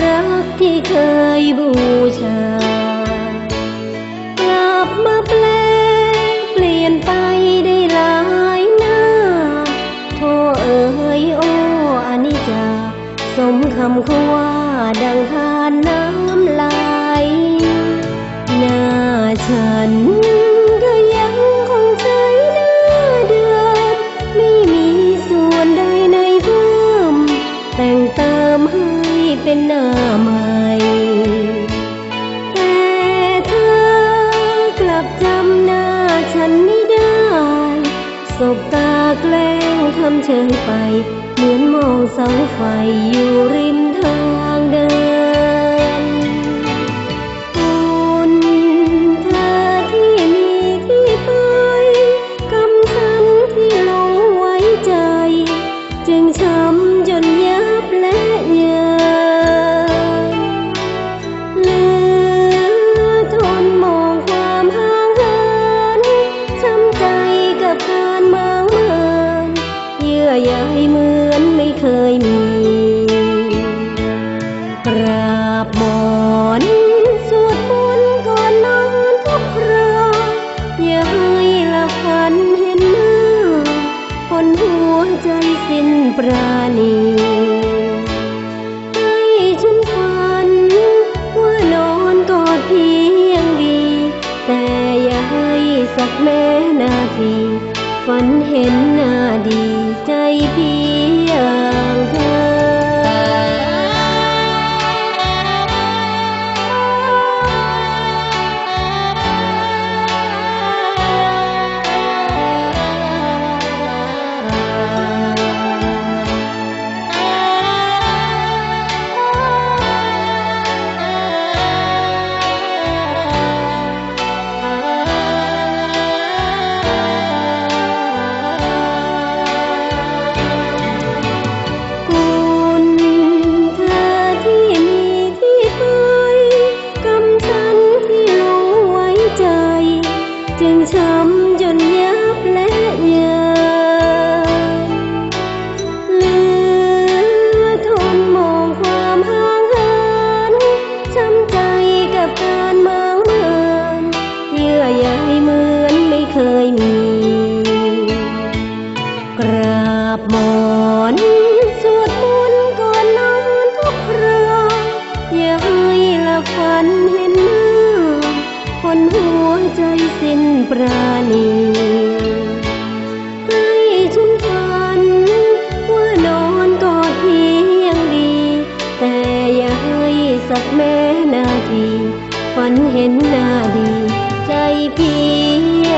รักที่เคยบูชากลับมาแปลเปลี่ยนไปได้หลายหน้า โทเอ๋ยโอ้อานิจจาสมคำเขาว่าดังท ตาแกล้งทำเชิงไป เหมือนมองเสาไฟอยู่ริมทางเดิน ใยเหมือนไม่เคยมี กราบหมอนสวดมนต์ก่อนนอนทุกคราอย่าให้ละฝันเห็นหน้าคนหัวใจสิ้นปราณีให้ฉันฝันว่านอนกอดเพียงดี แต่อย่าให้สักแม้นาที ฝันเห็นหน้าดีใจพี่ จึง เป็นปราณีให้ฉันฝัน ว่านอนก็เพียงดี แต่อย่าให้สักแม้นาที ฝันเห็นหน้าดี ใจพีย